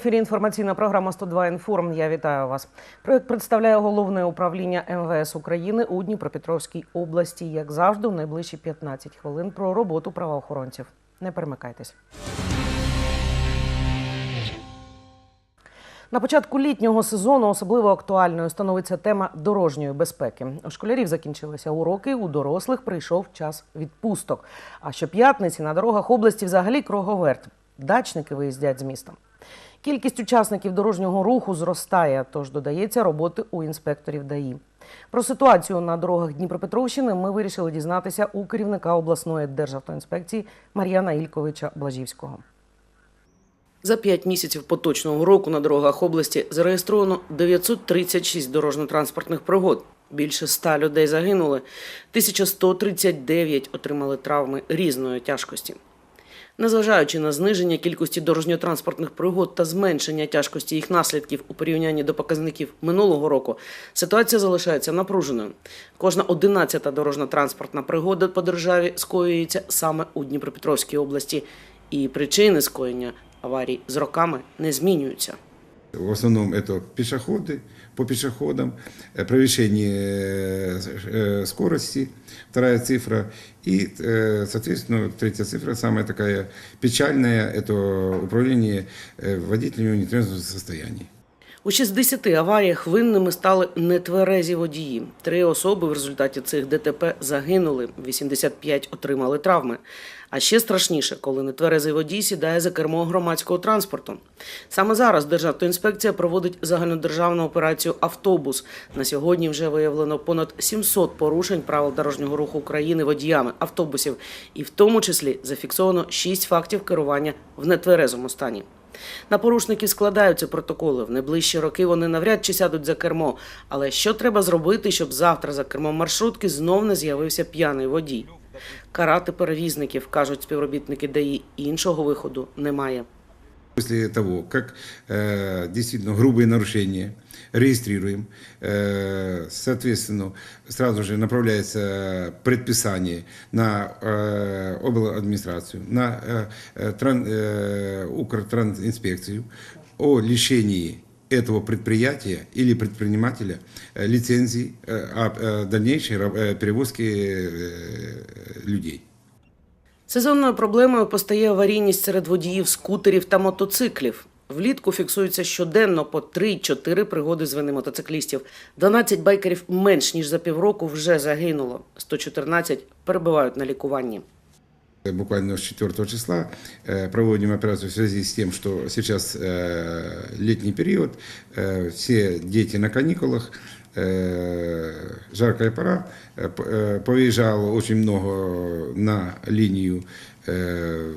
Ефірі інформаційна програма «102 інформ. Я вітаю вас. Проект представляє головне управління МВС України у Дніпропетровській області. Як завжди, в найближчі 15 хвилин про роботу правоохоронців. Не перемикайтесь. На початку літнього сезону особливо актуальною становиться тема дорожньої безпеки. У школярів закінчилися уроки, у дорослих прийшов час відпусток. А щоп'ятниці на дорогах області взагалі круговерт. Дачники виїздять з міста. Кількість учасників дорожнього руху зростає, тож додається роботи у інспекторів ДАІ. Про ситуацію на дорогах Дніпропетровщини ми вирішили дізнатися у керівника обласної державтоінспекції Мар'яна Ільковича Блажівського. За п'ять місяців поточного року на дорогах області зареєстровано 936 дорожньо-транспортних пригод. Більше 100 людей загинули, 1139 отримали травми різної тяжкості. Незважаючи на зниження кількості дорожньо-транспортних пригод та зменшення тяжкості їх наслідків у порівнянні до показників минулого року, ситуація залишається напруженою. Кожна одинадцята дорожньо-транспортна пригода по державі скоюється саме у Дніпропетровській області, і причини скоєння аварій з роками не змінюються. В основном это пешеходы по пешеходам, э, превышение э, скорости, вторая цифра. И, э, соответственно, третья цифра, самая такая печальная, это управление э, водителями в нетрезвом состоянии. У 60 аваріях винними стали нетверезі водії. Три особи в результаті цих ДТП загинули, 85 отримали травми. А ще страшніше, коли нетверезий водій сідає за кермо громадського транспорту. Саме зараз Державтоінспекція проводить загальнодержавну операцію Автобус. На сьогодні вже виявлено понад 700 порушень правил дорожнього руху України водіями автобусів, і в тому числі зафіксовано 6 фактів керування в нетверезому стані. На порушників складаються протоколи. В найближчі роки вони навряд чи сядуть за кермо. Але що треба зробити, щоб завтра за кермом маршрутки знов не з'явився п'яний водій? Карати перевізників, кажуть співробітники ДАІ, іншого виходу немає. После того, как э, действительно грубые нарушения регистрируем, э, соответственно, сразу же направляется предписание на э, обладминистрацию, на э, э, тран, э, Укртрансинспекцию о лишении этого предприятия или предпринимателя э, лицензии э, о э, дальнейшей ра- э, перевозке э, людей. Сезонною проблемою постає аварійність серед водіїв скутерів та мотоциклів. Влітку фіксується щоденно по 3-4 пригоди з вини мотоциклістів. 12 байкерів менш ніж за півроку вже загинуло. 114 перебувають на лікуванні. Буквально с 4 числа э, проводим операцию в связи с тем, что сейчас э, летний период, э, все дети на каникулах, э, жаркая пора, э, п- э, повыезжало очень много на линию э,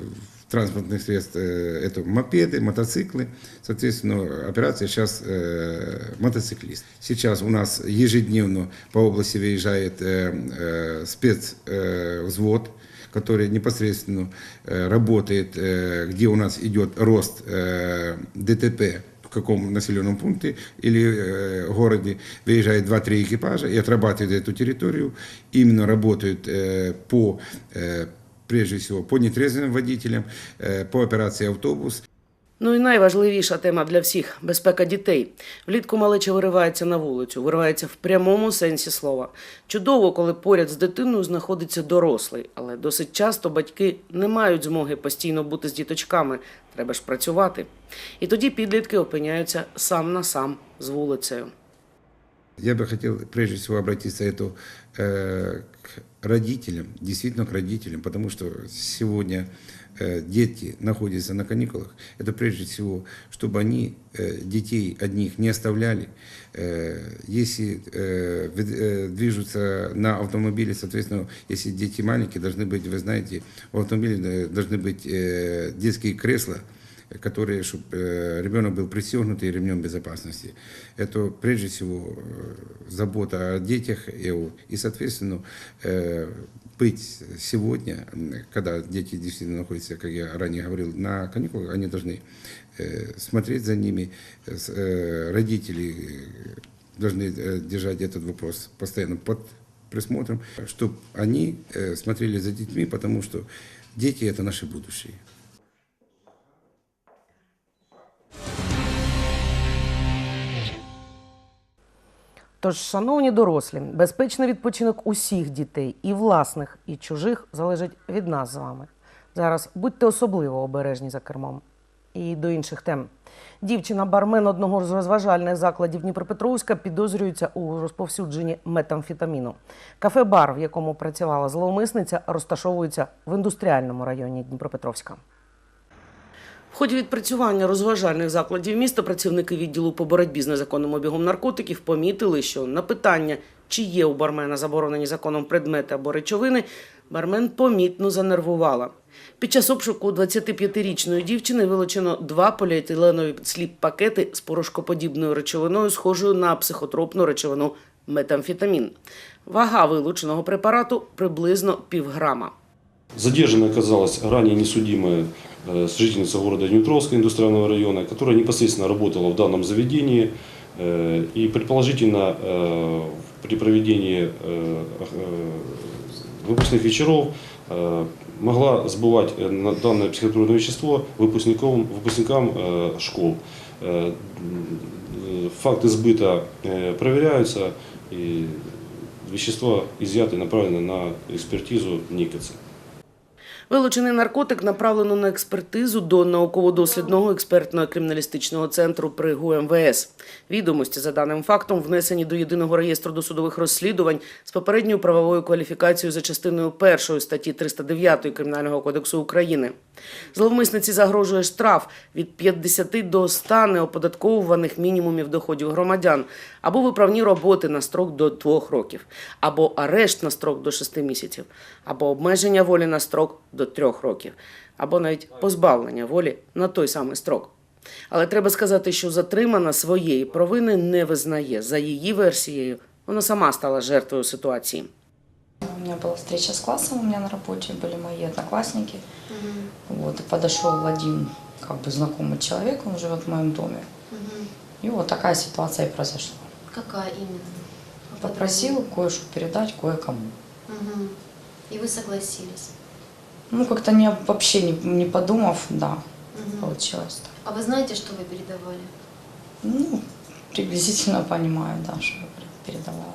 транспортных средств, э, это мопеды, мотоциклы, соответственно, операция сейчас э, мотоциклист. Сейчас у нас ежедневно по области выезжает э, э, спецвзвод, который непосредственно э, работает, э, где у нас идет рост э, ДТП в каком населенном пункте или э, городе. Выезжает 2-3 экипажа и отрабатывает эту территорию, именно работают э, по, э, прежде всего, по нетрезвым водителям, э, по операции «Автобус», Ну і найважливіша тема для всіх безпека дітей. Влітку малеча виривається на вулицю, виривається в прямому сенсі слова. Чудово, коли поряд з дитиною знаходиться дорослий, але досить часто батьки не мають змоги постійно бути з діточками. Треба ж працювати. І тоді підлітки опиняються сам на сам з вулицею. Я бы хотел прежде всего обратиться это, э, к родителям, действительно к родителям, потому что сегодня э, дети находятся на каникулах. Это прежде всего, чтобы они э, детей одних не оставляли. Э, если э, вид- э, движутся на автомобиле, соответственно, если дети маленькие, должны быть, вы знаете, в автомобиле э, должны быть э, детские кресла, которые, чтобы ребенок был пристегнутый ремнем безопасности. Это прежде всего э, забота о детях и, и соответственно, э, быть сегодня, когда дети действительно находятся, как я ранее говорил, на каникулах, они должны э, смотреть за ними, э, э, родители э, должны э, держать этот вопрос постоянно под присмотром, чтобы они э, смотрели за детьми, потому что дети – это наше будущее. Тож, шановні дорослі, безпечний відпочинок усіх дітей, і власних, і чужих, залежить від нас з вами. Зараз будьте особливо обережні за кермом. І до інших тем. Дівчина-бармен одного з розважальних закладів Дніпропетровська підозрюється у розповсюдженні метамфетаміну. Кафе-бар, в якому працювала зловмисниця, розташовується в індустріальному районі Дніпропетровська. В ході відпрацювання розважальних закладів міста працівники відділу по боротьбі з незаконним обігом наркотиків помітили, що на питання, чи є у бармена заборонені законом предмети або речовини, бармен помітно занервувала. Під час обшуку у 25-річної дівчини вилучено два поліетиленові сліп-пакети з порошкоподібною речовиною, схожою на психотропну речовину метамфетамін. Вага вилученого препарату приблизно півграма. Задержанной оказалась ранее несудимая э, жительница города Дмитровска индустриального района, которая непосредственно работала в данном заведении э, и предположительно э, при проведении выпускных вечеров могла сбывать данное психотропное вещество выпускникам, выпускникам школ. Факты сбыта проверяются и вещества изъяты и направлены на экспертизу в Никоце. Вилучений наркотик направлено на експертизу до науково-дослідного експертного криміналістичного центру при ГУМВС. Відомості за даним фактом внесені до єдиного реєстру досудових розслідувань з попередньою правовою кваліфікацією за частиною першої статті 309 Кримінального кодексу України. Зловмисниці загрожує штраф від 50 до 100 неоподатковуваних мінімумів доходів громадян або виправні роботи на строк до 2 років, або арешт на строк до 6 місяців, або обмеження волі на строк до 3 років, або навіть позбавлення волі на той самий строк. Але треба сказати, що затримана своєї провини не визнає. За її версією, вона сама стала жертвою ситуації. У меня была встреча с классом, у меня на работе были мои одноклассники. Вот, и подошел один как бы знакомый человек, он живет в моем доме. И вот такая ситуация и произошла. Какая именно? Попросил кое-что передать кое-кому. Мгм. И вы согласились. Ну, как-то не, вообще не, не подумав, да, Мгм. получилось так. А вы знаете, что вы передавали? Ну, приблизительно понимаю, да, что я пер- передавала.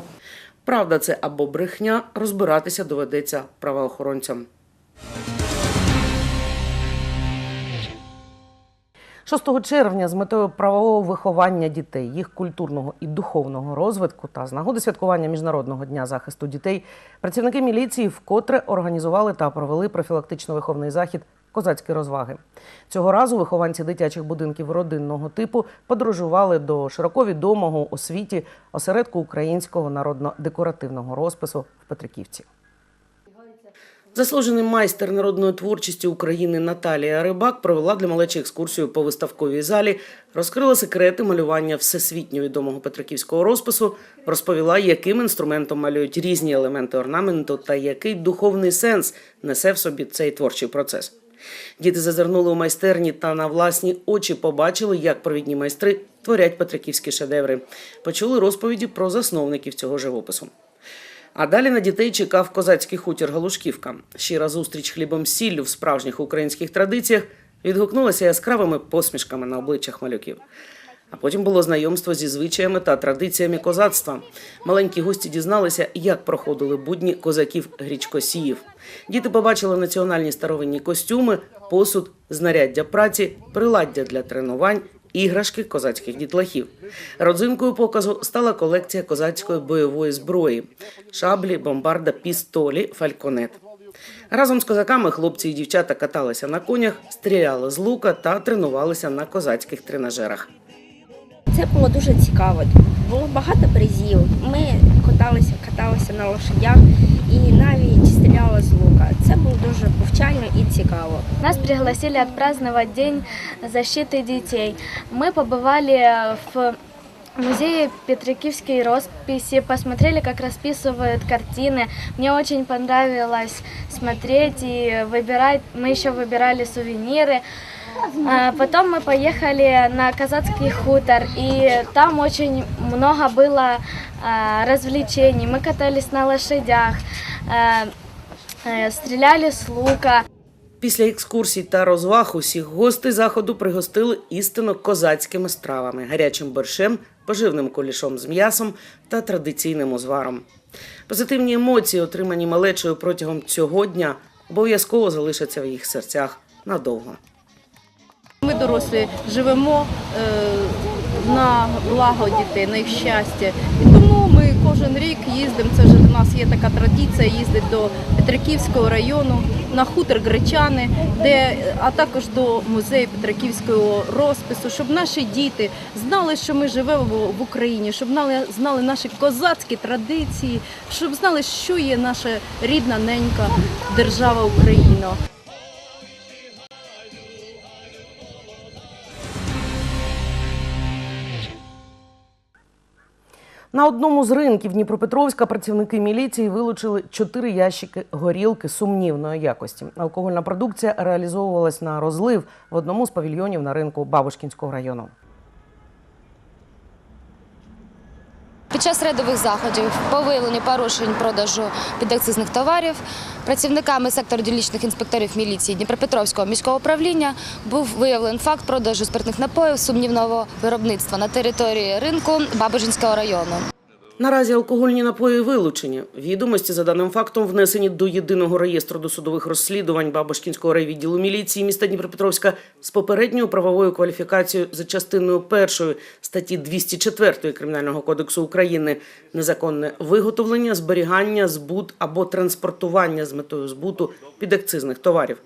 Правда, це або брехня, розбиратися доведеться правоохоронцям. 6 червня з метою правового виховання дітей, їх культурного і духовного розвитку та з нагоди святкування Міжнародного дня захисту дітей працівники міліції вкотре організували та провели профілактично-виховний захід Козацькі розваги цього разу вихованці дитячих будинків родинного типу подорожували до широко відомого у світі осередку українського народно-декоративного розпису в Петриківці. Заслужений майстер народної творчості України Наталія Рибак провела для малечі екскурсію по виставковій залі, розкрила секрети малювання всесвітньо відомого петриківського розпису, розповіла, яким інструментом малюють різні елементи орнаменту та який духовний сенс несе в собі цей творчий процес. Діти зазирнули у майстерні та на власні очі побачили, як провідні майстри творять петриківські шедеври. Почули розповіді про засновників цього живопису. А далі на дітей чекав козацький хутір Галушківка. Щира зустріч хлібом сіллю в справжніх українських традиціях відгукнулася яскравими посмішками на обличчях малюків. А потім було знайомство зі звичаями та традиціями козацтва. Маленькі гості дізналися, як проходили будні козаків грічкосіїв. Діти побачили національні старовинні костюми, посуд, знаряддя праці, приладдя для тренувань, іграшки козацьких дітлахів. Родзинкою показу стала колекція козацької бойової зброї: шаблі, бомбарда, пістолі, фальконет. Разом з козаками хлопці і дівчата каталися на конях, стріляли з лука та тренувалися на козацьких тренажерах Це було дуже цікаво. Було багато призів. Ми каталися, каталися на лошадях і навіть стріляли з лука. Це було дуже повчально і цікаво. Нас пригласили отпраздновать День защиты детей. Мы побывали в музее Петрикивской росписи, посмотрели, как расписывают картины. Мне очень понравилось смотреть и выбирать. Мы еще выбирали сувениры. А Потом мы поехали на казацкий хутор, и там очень много было а, развлечений. Мы катались на лошадях, а, э, стреляли с лука. Після екскурсій та розваг усіх гостей заходу пригостили істинно козацькими стравами, гарячим борщем, поживним кулішом з м'ясом та традиційним узваром. Позитивні емоції, отримані малечою протягом цього дня, обов'язково залишаться в їх серцях надовго. Ми дорослі живемо е, на благо дітей, на їх щастя. І тому ми кожен рік їздимо. Це вже до нас є така традиція їздити до Петриківського району на хутор Гречани, де а також до музею Петриківського розпису, щоб наші діти знали, що ми живемо в- Україні, щоб знали, знали наші козацькі традиції, щоб знали, що є наша рідна ненька держава Україна. На одному з ринків Дніпропетровська працівники міліції вилучили чотири ящики горілки сумнівної якості. Алкогольна продукція реалізовувалась на розлив в одному з павільйонів на ринку Бабушкінського району. Під час рядових заходів по виявленню порушень продажу підакцизних товарів працівниками сектору дільничних інспекторів міліції Дніпропетровського міського управління був виявлений факт продажу спиртних напоїв сумнівного виробництва на території ринку Бабижинського району. Наразі алкогольні напої вилучені. Відомості за даним фактом внесені до єдиного реєстру досудових розслідувань Бабушкінського райвідділу міліції міста Дніпропетровська з попередньою правовою кваліфікацією за частиною першої статті 204 Кримінального кодексу України незаконне виготовлення, зберігання, збут або транспортування з метою збуту підакцизних товарів.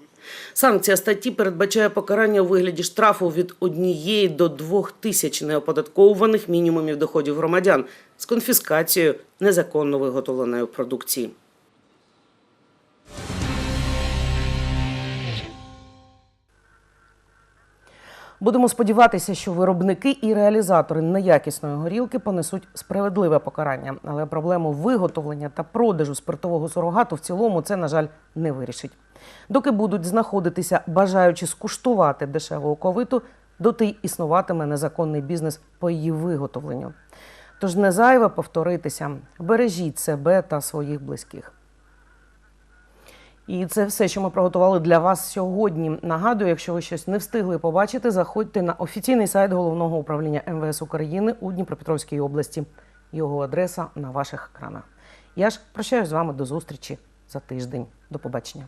Санкція статті передбачає покарання у вигляді штрафу від однієї до двох тисяч неоподатковуваних мінімумів доходів громадян з конфіскацією незаконно виготовленої продукції. Будемо сподіватися, що виробники і реалізатори неякісної горілки понесуть справедливе покарання, але проблему виготовлення та продажу спиртового сурогату в цілому це, на жаль, не вирішить. Доки будуть знаходитися бажаючи скуштувати дешеву оковиту, доти й існуватиме незаконний бізнес по її виготовленню. Тож не зайве повторитися, бережіть себе та своїх близьких. І це все, що ми приготували для вас сьогодні. Нагадую, якщо ви щось не встигли побачити, заходьте на офіційний сайт головного управління МВС України у Дніпропетровській області. Його адреса на ваших екранах. Я ж прощаюсь з вами до зустрічі за тиждень. До побачення.